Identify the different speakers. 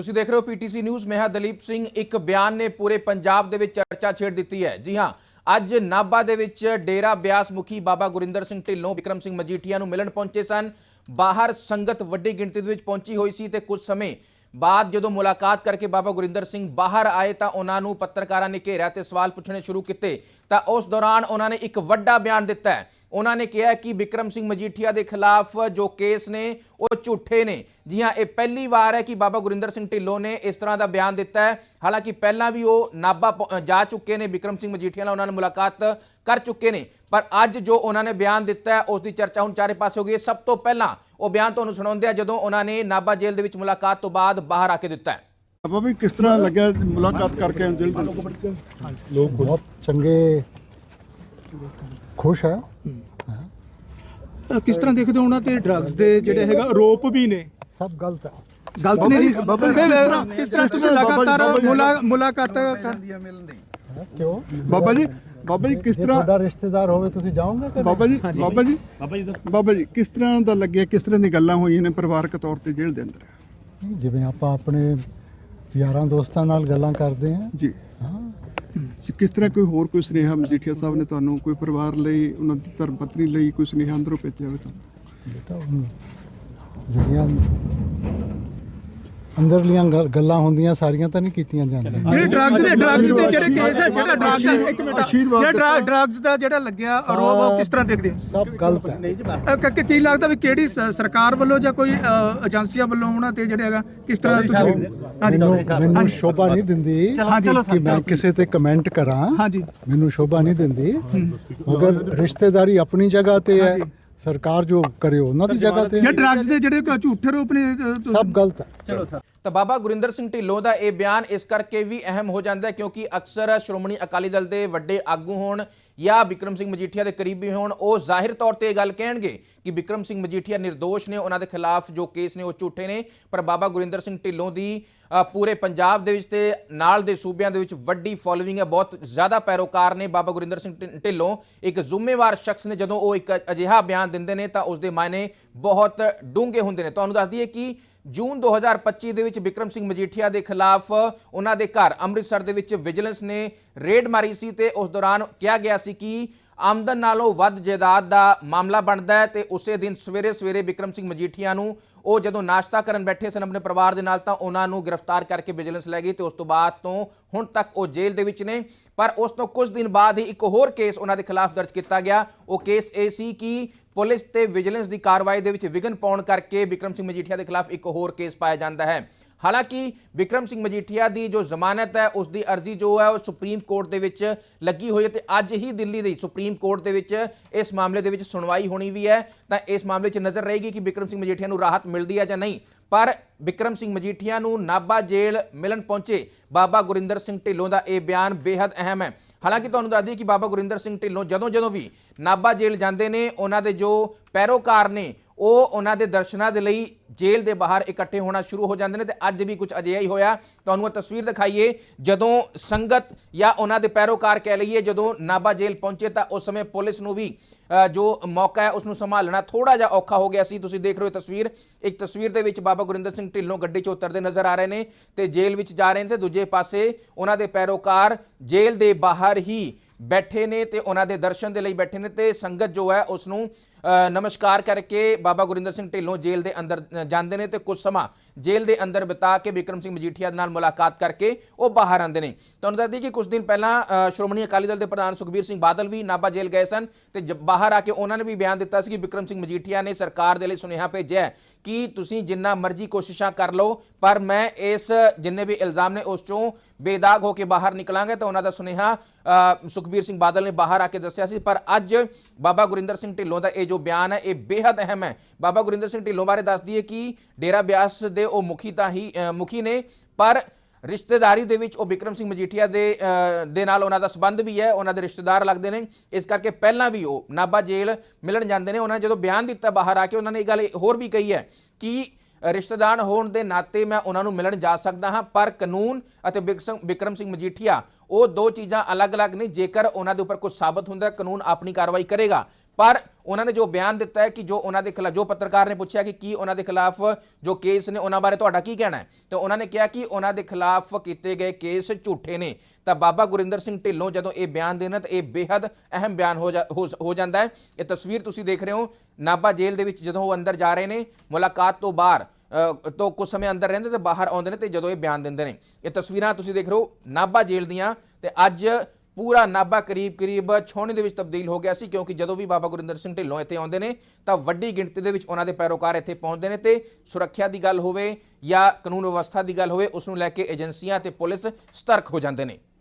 Speaker 1: ਤੁਸੀਂ ਦੇਖ ਰਹੇ ਹੋ ਪੀਟੀਸੀ ਨਿਊਜ਼, ਮੈਂ ਹਾਂ ਦਲੀਪ ਸਿੰਘ। ਇੱਕ ਬਿਆਨ ਨੇ ਪੂਰੇ ਪੰਜਾਬ ਦੇ ਵਿੱਚ ਚਰਚਾ ਛੇੜ ਦਿੱਤੀ ਹੈ। ਜੀ ਹਾਂ, ਅੱਜ ਨਾਭਾ ਦੇ ਵਿੱਚ ਡੇਰਾ ਬਿਆਸ ਮੁਖੀ ਬਾਬਾ ਗੁਰਿੰਦਰ ਸਿੰਘ ਢਿੱਲੋਂ, ਵਿਕਰਮ ਸਿੰਘ ਮਜੀਠੀਆ ਨੂੰ ਮਿਲਣ ਪਹੁੰਚੇ ਸਨ। ਬਾਹਰ ਸੰਗਤ ਵੱਡੀ ਗਿਣਤੀ ਦੇ ਵਿੱਚ ਪਹੁੰਚੀ ਹੋਈ ਸੀ ਤੇ ਕੁਝ ਸਮੇਂ ਬਾਅਦ ਜਦੋਂ ਮੁਲਾਕਾਤ ਕਰਕੇ ਬਾਬਾ ਗੁਰਿੰਦਰ ਸਿੰਘ ਬਾਹਰ ਆਏ ਤਾਂ ਉਹਨਾਂ ਨੂੰ ਪੱਤਰਕਾਰਾਂ ਨੇ ਘੇਰਿਆ ਤੇ ਸਵਾਲ ਪੁੱਛਣੇ ਸ਼ੁਰੂ ਕੀਤੇ। ਤਾਂ ਉਸ ਦੌਰਾਨ ਉਹਨਾਂ ਨੇ ਇੱਕ ਵੱਡਾ ਬਿਆਨ ਦਿੱਤਾ ਹੈ। ਉਹਨਾਂ ਨੇ ਕਿਹਾ ਕਿ ਵਿਕਰਮ ਸਿੰਘ ਮਜੀਠੀਆ ਦੇ ਖਿਲਾਫ ਜੋ ਕੇਸ ਨੇ ਉਹ ਝੂਠੇ ਨੇ। ਜੀ ਹਾਂ ਇਹ ਪਹਿਲੀ ਵਾਰ ਹੈ ਕਿ ਬਾਬਾ ਗੁਰਿੰਦਰ ਸਿੰਘ ਢਿੱਲੋਂ ਨੇ ਇਸ ਤਰ੍ਹਾਂ ਦਾ ਬਿਆਨ ਦਿੱਤਾ ਹੈ। ਹਾਲਾਂਕਿ ਪਹਿਲਾਂ ਵੀ ਉਹ ਨਾਭਾ ਪਹੁ- ਜਾ ਚੁੱਕੇ ਨੇ ਵਿਕਰਮ ਸਿੰਘ ਮਜੀਠੀਆ ਨਾਲ ਉਹਨਾਂ ਨੇ ਮੁਲਾਕਾਤ ਕਰ ਚੁੱਕੇ ਨੇ। ਪਰ ਅੱਜ ਜੋ ਉਹਨਾਂ ਨੇ ਬਿਆਨ ਦਿੱਤਾ ਹੈ ਉਸ ਦੀ ਚਰਚਾ ਹੁਣ ਚਾਰੇ ਪਾਸੇ ਹੋ ਗਈ ਹੈ। ਸਭ ਤੋਂ ਪਹਿਲਾਂ ਉਹ ਬਿਆਨ ਤੁਹਾਨੂੰ ਸੁਣਾਉਂਦੇ ਆ ਜਦੋਂ ਉਹਨਾਂ ਨੇ ਨਾਭਾ ਜੇਲ੍ਹ ਦੇ ਵਿੱਚ ਮੁਲਾਕਾਤ ਤੋਂ ਬਾਅਦ ਬਾਹਰ ਆ ਕੇ ਦਿੱਤਾ ਹੈ।
Speaker 2: ਆਪਾਂ ਵੀ ਕਿਸ ਤਰ੍ਹਾਂ ਲੱਗਿਆ ਮੁਲਾਕਾਤ ਕਰਕੇ ਦਿਲ ਦੇ
Speaker 3: ਲੋਕ ਬਹੁਤ ਚੰਗੇ ਖੁਸ਼ ਹੈ
Speaker 4: ਕਿਸ ਤਰ੍ਹਾਂ ਦੇਖਦੇ ਹੋ ਉਹਨਾਂ ਤੇ ਡਰੱਗਸ ਦੇ ਜਿਹੜੇ ਹੈਗਾ ਆਰੋਪ ਵੀ ਨੇ
Speaker 3: ਸਭ ਗਲਤ ਹੈ
Speaker 4: ਗਲਤ ਨੇ ਜੀ
Speaker 2: ਬਾਬਾ ਜੀ,
Speaker 4: ਫਿਰ ਕਿਸ ਤਰ੍ਹਾਂ ਤੁਸੀਂ
Speaker 2: ਬਾਬਾ ਜੀ,
Speaker 4: ਲਗਾਤਾਰ
Speaker 2: ਬਾਬਾ ਜੀ।
Speaker 4: ਮੁਲਾ- ਮੁਲਾਕਾਤ ਕਰ
Speaker 3: ਹੈਂ, ਕਿਉਂ
Speaker 2: ਬਾਬਾ ਜੀ ਬਾਬਾ ਜੀ ਕਿਸ ਤਰ੍ਹਾਂ
Speaker 3: ਤੁਹਾਡਾ ਰਿਸ਼ਤੇਦਾਰ ਹੋਵੇ ਤੁਸੀਂ ਜਾਓਗੇ ਕਿ
Speaker 2: ਬਾਬਾ ਜੀ ਬਾਬਾ ਜੀ ਬਾਬਾ ਜੀ ਕਿਸ ਤਰ੍ਹਾਂ ਦਾ ਲੱਗਿਆ ਕਿਸ ਤਰ੍ਹਾਂ ਦੀ ਗੱਲਾਂ ਹੋਈਆਂ ਨੇ ਪਰਿਵਾਰਕ ਤੌਰ ਤੇ ਜੇਲ੍ਹ ਦੇ ਅੰਦਰ
Speaker 3: ਨਹੀਂ, ਜਿਵੇਂ ਆਪਾਂ ਆਪਣੇ ਯਾਰਾਂ ਦੋਸਤਾਂ ਨਾਲ ਗੱਲਾਂ ਕਰਦੇ ਹਾਂ
Speaker 2: ਜੀ ਜੀ, ਕਿਸ ਤਰ੍ਹਾਂ ਕੋਈ ਹੋਰ ਕੋਈ ਸੁਨੇਹਾ ਮਜੀਠੀਆ ਸਾਹਿਬ ਨੇ ਤੁਹਾਨੂੰ, ਕੋਈ ਪਰਿਵਾਰ ਲਈ, ਉਹਨਾਂ ਦੀ ਧਰਮ ਪਤਨੀ ਲਈ ਕੋਈ ਸੁਨੇਹਾ ਅੰਦਰੋਂ ਭੇਜਿਆ ਹੋਵੇ ਤੁਹਾਨੂੰ?
Speaker 3: ਜਿਹੜੀਆਂ ਅੰਦਰਲੀਆਂ ਗੱਲ- ਗੱਲਾਂ ਹੁੰਦੀਆਂ ਸਾਰੀਆਂ ਤਾਂ ਨਹੀਂ ਕੀਤੀਆਂ ਜਾਂਦੀਆਂ।
Speaker 4: ਜਿਹੜੇ ਡਰੱਗਸ ਦੇ ਡਰੱਗਸ ਦੇ ਜਿਹੜੇ ਕੇਸ ਹੈ ਜਿਹੜਾ ਡਰੱਗ ਦਾ ਇੱਕ ਮਿੰਟ
Speaker 2: ਆਸ਼ੀਰਵਾਦ
Speaker 4: ਜਿਹੜਾ ਡਰੱਗਸ ਦਾ ਜਿਹੜਾ ਲੱਗਿਆ ਆਰੋਪ ਉਹ ਕਿਸ ਤਰ੍ਹਾਂ ਦੇਖਦੇ ਹੋ
Speaker 3: ਸਭ ਗਲਤ ਹੈ।
Speaker 4: ਅ, ਕ- ਕ- ਕੀ ਲੱਗਦਾ ਵੀ ਕਿਹੜੀ ਸ- ਸਰਕਾਰ ਵੱਲੋਂ ਜਾਂ ਕੋਈ ਅ, ਏਜੰਸੀਆਂ ਵੱਲੋਂ ਉਹਨਾਂ ਤੇ ਜਿਹੜੇ ਹੈਗਾ ਕਿਸ ਤਰ੍ਹਾਂ ਤੁਸੀਂ ਹਾਂਜੀ।
Speaker 3: ਮੈਨੂੰ ਮੈਨੂੰ ਸ਼ੋਭਾ ਨਹੀਂ ਦਿੰਦੀ ਕਿ ਮੈਂ ਕਿਸੇ ਤੇ ਕਮੈਂਟ ਕਰਾਂ।
Speaker 4: ਹਾਂਜੀ।
Speaker 3: ਮੈਨੂੰ ਸ਼ੋਭਾ ਨਹੀਂ ਦਿੰਦੀ। ਮਗਰ ਰਿਸ਼ਤੇਦਾਰੀ ਆਪਣੀ ਜਗ੍ਹਾ ਤੇ ਹੈ। ਸਰਕਾਰ ਜੋ ਕਰੇ ਉਹਨਾਂ ਦੀ ਜਗ੍ਹਾ ਤੇ
Speaker 4: ਜੇ। ਡਰੱਗਸ ਦੇ ਜਿਹੜੇ ਝੂਠੇ ਆਰੋਪ ਨੇ ਅ, ਤੁ-
Speaker 3: ਸਭ ਗਲਤ ਹੈ
Speaker 1: ਤਾਂ ਬਾਬਾ ਗੁਰਿੰਦਰ ਸਿੰਘ ਢਿੱਲੋਂ ਦਾ ਇਹ ਬਿਆਨ ਇਸ ਕਰਕੇ ਵੀ ਅਹਿਮ ਹੋ ਜਾਂਦਾ ਹੈ ਕਿਉਂਕਿ ਅਕਸਰ ਸ਼੍ਰੋਮਣੀ ਅਕਾਲੀ ਦਲ ਦੇ ਵੱਡੇ ਆਗੂ ਹੋਣ ਜਾਂ ਵਿਕਰਮ ਸਿੰਘ ਮਜੀਠੀਆ ਦੇ ਕਰੀਬੀ ਹੋਣ, ਉਹ ਜ਼ਾਹਿਰ ਤੌਰ ਤੇ ਇਹ ਗੱਲ ਕਹਿਣਗੇ ਕਿ ਵਿਕਰਮ ਸਿੰਘ ਮਜੀਠੀਆ ਨਿਰਦੋਸ਼ ਨੇ, ਉਹਨਾਂ ਦੇ ਖਿਲਾਫ ਜੋ ਕੇਸ ਨੇ ਉਹ ਝੂਠੇ ਨੇ, ਪਰ ਬਾਬਾ ਗੁਰਿੰਦਰ ਸਿੰਘ ਢਿੱਲੋਂ ਦੀ ਪੂਰੇ ਪੰਜਾਬ ਦੇ ਵਿੱਚ ਤੇ ਨਾਲ ਦੇ ਸੂਬਿਆਂ ਦੇ ਵਿੱਚ ਵੱਡੀ ਫੋਲੋਇੰਗ ਹੈ, ਬਹੁਤ ਜ਼ਿਆਦਾ ਪੈਰੋਕਾਰ ਨੇ ਬਾਬਾ ਗੁਰਿੰਦਰ ਸਿੰਘ ਢਿੱਲੋਂ। ਇੱਕ ਜ਼ਿੰਮੇਵਾਰ ਸ਼ਖਸ ਨੇ, ਜਦੋਂ ਉਹ ਇੱਕ ਅਜਿਹਾ ਬਿਆਨ ਦਿੰਦੇ ਨੇ ਤਾਂ ਉਸ ਦੇ ਮਾਇਨੇ ਬਹੁਤ ਡੂੰਘੇ ਹੁੰਦੇ ਨੇ। ਤੁਹਾਨੂੰ ਦੱਸ ਦਈਏ ਕਿ ਜੂਨ 2025 ਦੇ ਵਿੱਚ ਵਿਕਰਮ ਸਿੰਘ ਮਜੀਠੀਆ ਦੇ ਖਿਲਾਫ ਉਹਨਾਂ ਦੇ ਘਰ ਅੰਮ੍ਰਿਤਸਰ ਦੇ ਵਿੱਚ ਵਿਜੀਲੈਂਸ ਨੇ ਰੇਡ ਮਾਰੀ ਸੀ ਤੇ ਉਸ ਦੌਰਾਨ ਕਿਹਾ ਗਿਆ ਸੀ ਕਿ ਆਮਦਨ ਨਾਲੋਂ ਵੱਧ ਜਾਇਦਾਦ ਦਾ ਮਾਮਲਾ ਬਣਦਾ ਹੈ ਤੇ ਉਸੇ ਦਿਨ ਸਵੇਰੇ ਸਵੇਰੇ ਵਿਕਰਮ ਸਿੰਘ ਮਜੀਠੀਆ ਨੂੰ ਉਹ ਜਦੋਂ ਨਾਸ਼ਤਾ ਕਰਨ ਬੈਠੇ ਸਨ ਆਪਣੇ ਪਰਿਵਾਰ ਦੇ ਨਾਲ ਤਾਂ ਉਹਨਾਂ ਨੂੰ ਗ੍ਰਿਫਤਾਰ ਕਰਕੇ ਵਿਜੀਲੈਂਸ ਲੈ ਗਈ ਤੇ ਉਸ ਤੋਂ ਬਾਅਦ ਤੋਂ ਹੁਣ ਤੱਕ ਉਹ ਜੇਲ੍ਹ ਦੇ ਵਿੱਚ ਨੇ। ਪਰ ਉਸ ਤੋਂ ਕੁਝ ਦਿਨ ਬਾਅਦ ਹੀ ਇੱਕ ਹੋਰ ਕੇਸ ਉਹਨਾਂ ਦੇ ਖਿਲਾਫ ਦਰਜ ਕੀਤਾ ਗਿਆ। ਉਹ ਕੇਸ ਇਹ ਸੀ ਕਿ ਪੁਲਿਸ ਤੇ ਵਿਜੀਲੈਂਸ ਦੀ ਕਾਰਵਾਈ ਦੇ ਵਿੱਚ ਵਿਘਨ ਪਾਉਣ ਕਰਕੇ ਵਿਕਰਮ ਸਿੰਘ ਮਜੀਠੀਆ ਦੇ ਖਿਲਾਫ ਇੱਕ ਹੋਰ ਕੇਸ ਪਾਇਆ ਜਾਂਦਾ ਹੈ। ਹਾਲਾਂਕਿ ਵਿਕਰਮ ਸਿੰਘ ਮਜੀਠੀਆ ਦੀ ਜੋ ਜ਼ਮਾਨਤ ਹੈ, ਉਸ ਦੀ ਅਰਜ਼ੀ ਜੋ ਹੈ, ਉਹ ਸੁਪਰੀਮ ਕੋਰਟ ਦੇ ਵਿੱਚ ਲੱਗੀ ਹੋਈ ਹੈ ਤੇ ਅੱਜ ਹੀ ਦਿੱਲੀ ਦੀ ਸੁਪਰੀਮ ਕੋਰਟ ਦੇ ਵਿੱਚ ਇਸ ਮਾਮਲੇ ਦੇ ਵਿੱਚ ਸੁਣਵਾਈ ਹੋਣੀ ਵੀ ਹੈ। ਤਾਂ ਇਸ ਮਾਮਲੇ 'ਚ ਨਜ਼ਰ ਰਹੇਗੀ ਕਿ ਵਿਕਰਮ ਸਿੰਘ ਮਜੀਠੀਆ ਨੂੰ ਰਾਹਤ ਮਿਲਦੀ ਹੈ ਜਾਂ ਨਹੀਂ। ਪਰ ਵਿਕਰਮ ਸਿੰਘ ਮਜੀਠੀਆ ਨੂੰ ਨਾਭਾ ਜੇਲ੍ਹ ਮਿਲਣ ਪਹੁੰਚੇ ਬਾਬਾ ਗੁਰਿੰਦਰ ਸਿੰਘ ਢਿੱਲੋਂ ਦਾ ਇਹ ਬਿਆਨ ਬੇहद ਅਹਿਮ ਹੈ। ਹਾਲਾਂਕਿ ਤੁਹਾਨੂੰ ਦੱਸ ਦਈਏ ਕਿ ਬਾਬਾ ਗੁਰਿੰਦਰ ਸਿੰਘ ਢਿੱਲੋਂ ਜਦੋਂ ਜਦੋਂ ਵੀ ਨਾਭਾ ਜੇਲ੍ਹ ਜਾਂਦੇ ਨੇ, ਉਹਨਾਂ ਦੇ ਜੋ ਪੈਰੋਕਾਰ ਨੇ ਉਹ ਉਹਨਾਂ ਦੇ ਦਰਸ਼ਨਾਂ ਦੇ ਲਈ ਜੇਲ੍ਹ ਦੇ ਬਾਹਰ ਇਕੱਠੇ ਹੋਣਾ ਸ਼ੁਰੂ ਹੋ ਜਾਂਦੇ ਨੇ ਤੇ ਅੱਜ ਵੀ ਕੁਝ ਅਜਿਹਾ ਹੀ ਹੋਇਆ। ਤੁਹਾਨੂੰ ਉਹ ਤਸਵੀਰ ਦਿਖਾਈਏ, ਜਦੋਂ ਸੰਗਤ ਜਾਂ ਉਹਨਾਂ ਦੇ ਪੈਰੋਕਾਰ ਕਹਿ ਲਈਏ, ਜਦੋਂ ਨਾਭਾ ਜੇਲ੍ਹ ਪਹੁੰਚੇ ਤਾਂ ਉਸ ਸਮੇਂ ਪੁਲਿਸ ਨੂੰ ਵੀ ਜੋ ਮੌਕਾ ਹੈ ਉਸ ਨੂੰ ਸੰਭਾਲਣਾ ਥੋੜਾ ਜਿਹਾ ਔਖਾ ਹੋ ਗਿਆ ਸੀ। ਤੁਸੀਂ ਦੇਖ ਰਹੇ ਹੋ ਇਹ ਤਸਵੀਰ। ਇੱਕ ਤਸਵੀਰ ਦੇ ਵਿੱਚ ਬਾਬਾ ਗੁਰਿੰਦਰ ਸਿੰਘ ਢਿੱਲੋਂ ਗੱਡੀ 'ਚ ਉਤਰਦੇ ਨਜ਼ਰ ਆ ਰਹੇ ਨੇ ਤੇ ਜੇਲ੍ਹ ਵਿੱਚ ਜਾ ਰਹੇ ਨੇ ਤੇ ਦੂਜੇ ਪਾਸੇ ਉਹਨਾਂ ਦੇ ਪੈਰੋਕਾਰ ਜੇਲ੍ਹ ਦੇ ਬਾਹਰ ਹੀ ਬੈਠੇ ਨੇ ਤੇ ਉਹਨਾਂ ਦੇ ਦਰਸ਼ਨ ਦੇ ਲਈ ਬੈਠੇ ਨੇ ਤੇ ਸੰਗਤ ਜੋ ਹੈ ਉਸ ਨੂੰ ਨਮਸਕਾਰ ਕਰਕੇ ਬਾਬਾ ਗੁਰਿੰਦਰ ਸਿੰਘ ਢਿੱਲੋਂ ਜੇਲ੍ਹ ਦੇ ਅੰਦਰ ਜਾਂਦੇ ਨੇ ਤੇ ਕੁਝ ਸਮਾਂ ਜੇਲ੍ਹ ਦੇ ਅੰਦਰ ਬਿਤਾ ਕੇ ਵਿਕਰਮ ਸਿੰਘ ਮਜੀਠੀਆ ਦੇ ਨਾਲ ਮੁਲਾਕਾਤ ਕਰਕੇ ਉਹ ਬਾਹਰ ਆਉਂਦੇ ਨੇ। ਤੁਹਾਨੂੰ ਦੱਸ ਦਈਏ ਕਿ ਕੁਝ ਦਿਨ ਪਹਿਲਾਂ ਸ਼੍ਰੋਮਣੀ ਅਕਾਲੀ ਦਲ ਦੇ ਪ੍ਰਧਾਨ ਸੁਖਬੀਰ ਸਿੰਘ ਬਾਦਲ ਵੀ ਨਾਭਾ ਜੇਲ੍ਹ ਗਏ ਸਨ ਤੇ ਜ- ਬਾਹਰ ਆ ਕੇ ਉਹਨਾਂ ਨੇ ਵੀ ਬਿਆਨ ਦਿੱਤਾ ਸੀ ਕਿ ਵਿਕਰਮ ਸਿੰਘ ਮਜੀਠੀਆ ਨੇ ਸਰਕਾਰ ਦੇ ਲਈ ਸੁਨੇਹਾ ਭੇਜਿਆ ਕਿ ਤੁਸੀਂ ਜਿੰਨਾ ਮਰਜ਼ੀ ਕੋਸ਼ਿਸ਼ਾਂ ਕਰ ਲਓ, ਪਰ ਮੈਂ ਇਸ ਜਿੰਨੇ ਵੀ ਇਲਜ਼ਾਮ ਨੇ ਉਸ ਚੋਂ ਬੇਦਾਗ ਹੋ ਕੇ ਬਾਹਰ ਨਿਕਲਾਂਗੇ ਤਾਂ ਉਹਨਾਂ ਦਾ ਸੁਨੇਹਾ ਸੁਖਬੀਰ ਸਿੰਘ ਬਾਦਲ ਨੇ ਬਾਹਰ ਆ ਕੇ ਦੱਸਿਆ ਸੀ। ਪਰ ਅੱਜ ਬਾਬਾ ਗੁਰਿੰਦਰ ਸਿੰਘ ਢਿੱਲੋਂ ਦਾ ਇਹ ਜੋ ਬਿਆਨ ਹੈ, ਇਹ ਬੇहद ਅਹਿਮ ਹੈ। ਬਾਬਾ ਗੁਰਿੰਦਰ ਸਿੰਘ ਢਿੱਲੋਂ ਬਾਰੇ ਦੱਸ ਦਈਏ ਕਿ ਡੇਰਾ ਬਿਆਸ ਦੇ ਉਹ ਮੁਖੀ ਤਾਂ ਹੀ ਮੁਖੀ ਨੇ, ਪਰ ਰਿਸ਼ਤੇਦਾਰੀ ਦੇ ਵਿੱਚ ਉਹ ਵਿਕਰਮ ਸਿੰਘ ਮਜੀਠੀਆ ਦੇ ਦੇ ਨਾਲ ਉਹਨਾਂ ਦਾ ਸਬੰਧ ਵੀ ਹੈ, ਉਹਨਾਂ ਦੇ ਰਿਸ਼ਤੇਦਾਰ ਲੱਗਦੇ ਨੇ। ਇਸ ਕਰਕੇ ਪਹਿਲਾਂ ਵੀ ਉਹ ਨਾਭਾ ਜੇਲ੍ਹ ਮਿਲਣ ਜਾਂਦੇ ਨੇ। ਉਹਨਾਂ ਨੇ ਜਦੋਂ ਬਿਆਨ ਦਿੱਤਾ ਬਾਹਰ ਆ ਕੇ, ਉਹਨਾਂ ਨੇ ਇਹ ਗੱਲ ਹੋਰ ਵੀ ਕਹੀ ਹੈ ਕਿ ਰਿਸ਼ਤੇਦਾਰ ਹੋਣ ਦੇ ਨਾਤੇ ਮੈਂ ਉਹਨਾਂ ਨੂੰ ਮਿਲਣ ਜਾ ਸਕਦਾ ਹਾਂ, ਪਰ ਕਾਨੂੰਨ ਅਤੇ ਵਿਕਸਮ- ਵਿਕਰਮ ਸਿੰਘ ਮਜੀਠੀਆ, ਉਹ ਦੋ ਚੀਜ਼ਾਂ ਅਲੱਗ-ਅਲੱਗ ਨੇ। ਜੇਕਰ ਉਹਨਾਂ ਦੇ ਉੱਪਰ ਕੁਝ ਸਾਬਤ ਹੁੰਦਾ ਕਾਨੂੰਨ ਆਪਣੀ ਕਾਰਵਾਈ ਕਰੇਗਾ। ਪਰ ਉਹਨਾਂ ਨੇ ਜੋ ਬਿਆਨ ਦਿੱਤਾ ਹੈ ਕਿ ਜੋ ਉਹਨਾਂ ਦੇ ਖਿਲਾਫ ਜੋ ਪੱਤਰਕਾਰ ਨੇ ਪੁੱਛਿਆ ਕਿ ਕੀ ਉਹਨਾਂ ਦੇ ਖਿਲਾਫ ਜੋ ਕੇਸ ਨੇ ਉਹਨਾਂ ਬਾਰੇ ਤੁਹਾਡਾ ਕੀ ਕਹਿਣਾ ਹੈ? ਤੇ ਉਹਨਾਂ ਨੇ ਕਿਹਾ ਕਿ ਉਹਨਾਂ ਦੇ ਖਿਲਾਫ ਕੀਤੇ ਗਏ ਕੇਸ ਝੂਠੇ ਨੇ। ਤਾਂ ਬਾਬਾ ਗੁਰਿੰਦਰ ਸਿੰਘ ਢਿੱਲੋਂ ਜਦੋਂ ਇਹ ਬਿਆਨ ਦੇਣ ਤਾਂ ਇਹ ਬੇहद ਅਹਿਮ ਬਿਆਨ ਹੋ ਜਾ- ਹੋ ਹੋ ਜਾਂਦਾ ਹੈ। ਇਹ ਤਸਵੀਰ ਤੁਸੀਂ ਦੇਖ ਰਹੇ ਹੋ। ਨਾਭਾ ਜੇਲ੍ਹ ਦੇ ਵਿੱਚ ਜਦੋਂ ਉਹ ਅੰਦਰ ਜਾ ਰਹੇ ਨੇ, ਮੁਲਾਕਾਤ ਤੋਂ ਬਾਹਰ ਤੋਂ ਕੁਝ ਸਮੇਂ ਅੰਦਰ ਰਹਿੰਦੇ ਤੇ ਬਾਹਰ ਆਉਂਦੇ ਨੇ ਤੇ ਜਦੋਂ ਇਹ ਬਿਆਨ ਦਿੰਦੇ ਨੇ। ਇਹ ਤਸਵੀਰਾਂ ਤੁਸੀਂ ਦੇਖ ਰਹੇ ਹੋ ਨਾਭਾ ਜੇਲ੍ਹ ਦੀਆਂ। ਤੇ ਅੱਜ ਪੂਰਾ ਨਾਭਾ ਕਰੀਬ ਕਰੀਬ ਛਾਉਣੀ ਦੇ ਵਿੱਚ ਤਬਦੀਲ ਹੋ ਗਿਆ ਸੀ, ਕਿਉਂਕਿ ਜਦੋਂ ਵੀ ਬਾਬਾ ਗੁਰਿੰਦਰ ਸਿੰਘ ਢਿੱਲੋਂ ਇੱਥੇ ਆਉਂਦੇ ਨੇ, ਤਾਂ ਵੱਡੀ ਗਿਣਤੀ ਦੇ ਵਿੱਚ ਉਹਨਾਂ ਦੇ ਪੈਰੋਕਾਰ ਇੱਥੇ ਪਹੁੰਚਦੇ ਨੇ ਤੇ ਸੁਰੱਖਿਆ ਦੀ ਗੱਲ ਹੋਵੇ ਜਾਂ ਕਾਨੂੰਨ ਵਿਵਸਥਾ ਦੀ ਗੱਲ ਹੋਵੇ ਉਸ ਨੂੰ ਲੈ ਕੇ ਏਜੰਸੀਆਂ ਤੇ ਪੁਲਿਸ ਸਤਰਕ ਹੋ ਜਾਂਦੇ ਨੇ।